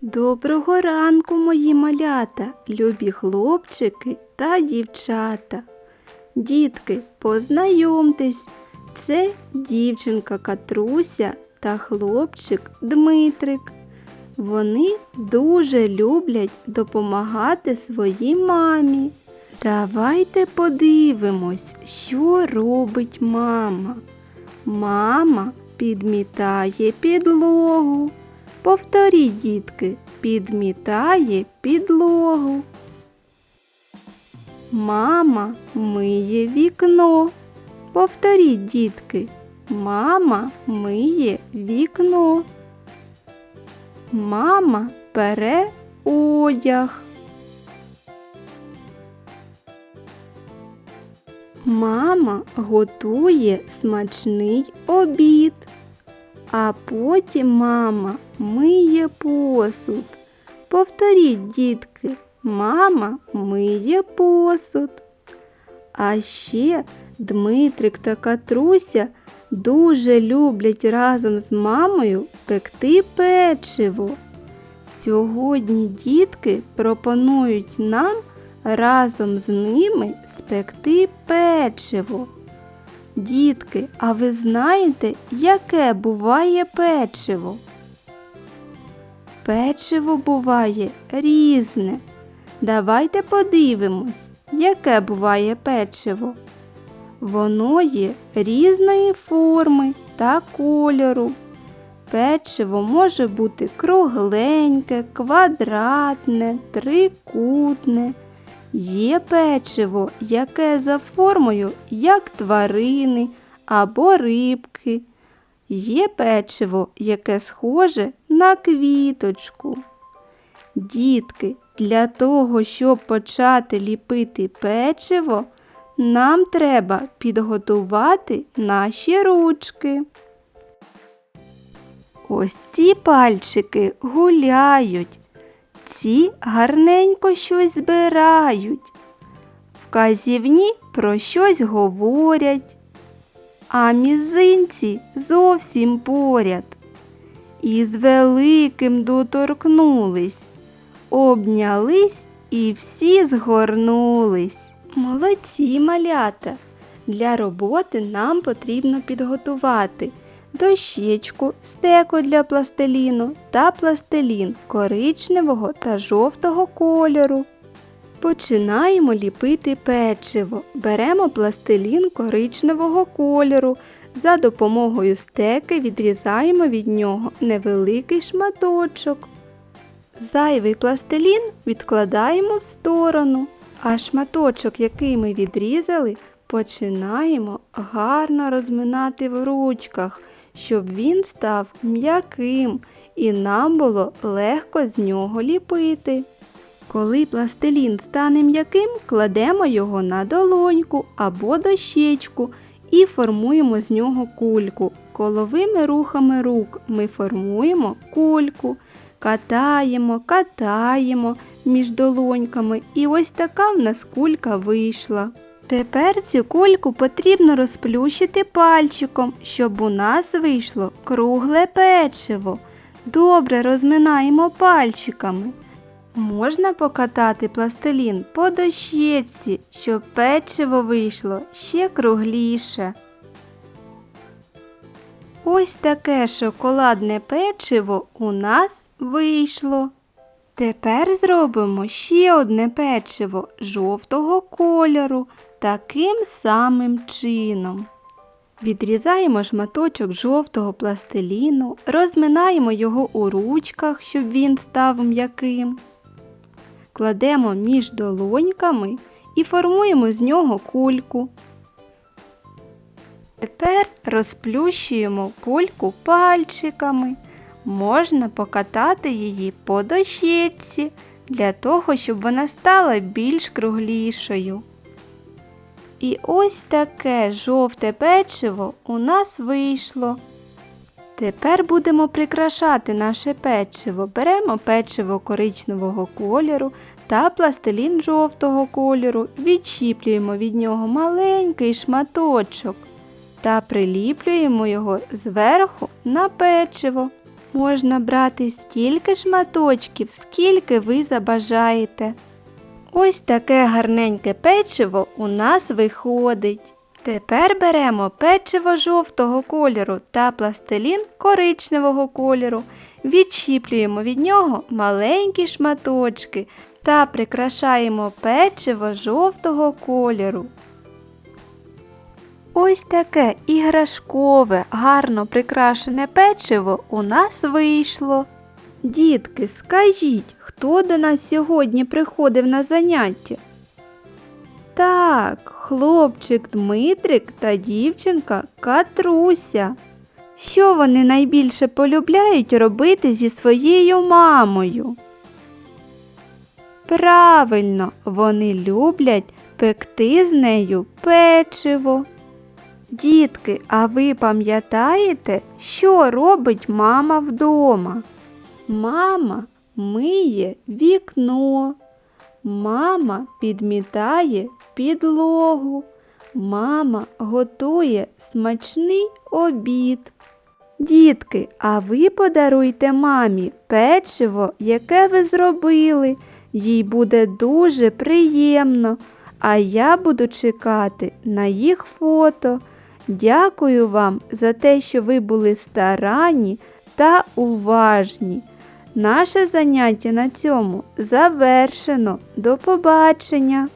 Доброго ранку, мої малята, любі хлопчики та дівчата. Дітки, познайомтесь, це дівчинка Катруся та хлопчик Дмитрик. Вони дуже люблять допомагати своїй мамі. Давайте подивимось, що робить мама. Мама підмітає підлогу. Повторіть, дітки, підмітає підлогу. Мама миє вікно. Повторіть, дітки, мама миє вікно. Мама пере одяг. Мама готує смачний обід, а потім мама миє посуд. Повторіть, дітки, мама миє посуд. А ще Дмитрик та Катруся дуже люблять разом з мамою пекти печиво. Сьогодні дітки пропонують нам разом з ними спекти печиво. Дітки, а ви знаєте, яке буває печиво? Печиво буває різне. Давайте подивимось, яке буває печиво. Воно є різної форми та кольору. Печиво може бути кругленьке, квадратне, трикутне. Є печиво, яке за формою, як тварини або рибки. Є печиво, яке схоже на квіточку. Дітки, для того, щоб почати ліпити печиво, нам треба підготувати наші ручки. Ось ці пальчики гуляють, ці гарненько щось збирають, вказівні про щось говорять, а мізинці зовсім поряд. І з великим доторкнулись, обнялись і всі згорнулись. Молодці малята! Для роботи нам потрібно підготувати дощечку, стеко для пластиліну та пластилін коричневого та жовтого кольору. Починаємо ліпити печиво. Беремо пластилін коричневого кольору. За допомогою стеки відрізаємо від нього невеликий шматочок. Зайвий пластилін відкладаємо в сторону, а шматочок, який ми відрізали, починаємо гарно розминати в ручках, щоб він став м'яким і нам було легко з нього ліпити. Коли пластилін стане м'яким, кладемо його на долоньку або дощечку і формуємо з нього кульку. Коловими рухами рук ми формуємо кульку, катаємо, катаємо між долоньками, і ось така в нас кулька вийшла. Тепер цю кульку потрібно розплющити пальчиком, щоб у нас вийшло кругле печиво. Добре розминаємо пальчиками. Можна покатати пластилін по дощечці, щоб печиво вийшло ще кругліше. Ось таке шоколадне печиво у нас вийшло. Тепер зробимо ще одне печиво жовтого кольору таким самим чином. Відрізаємо шматочок жовтого пластиліну, розминаємо його у ручках, щоб він став м'яким. Кладемо між долоньками і формуємо з нього кульку. Тепер розплющуємо кульку пальчиками. Можна покатати її по дощечці для того, щоб вона стала більш круглішою. І ось таке жовте печиво у нас вийшло. Тепер будемо прикрашати наше печиво. Беремо печиво коричневого кольору та пластилін жовтого кольору, відчіплюємо від нього маленький шматочок та приліплюємо його зверху на печиво. Можна брати стільки шматочків, скільки ви забажаєте. Ось таке гарненьке печиво у нас виходить. Тепер беремо печиво жовтого кольору та пластилін коричневого кольору, відщіплюємо від нього маленькі шматочки та прикрашаємо печиво жовтого кольору. Ось таке іграшкове, гарно прикрашене печиво у нас вийшло. Дітки, скажіть, хто до нас сьогодні приходив на заняття? Так, хлопчик Дмитрик та дівчинка Катруся. Що вони найбільше полюбляють робити зі своєю мамою? Правильно, вони люблять пекти з нею печиво. Дітки, а ви пам'ятаєте, що робить мама вдома? Мама миє вікно. Мама підмітає підлогу. Мама готує смачний обід. Дітки, а ви подаруйте мамі печиво, яке ви зробили. Їй буде дуже приємно, а я буду чекати на їх фото. Дякую вам за те, що ви були старанні та уважні. Наше заняття на цьому завершено. До побачення!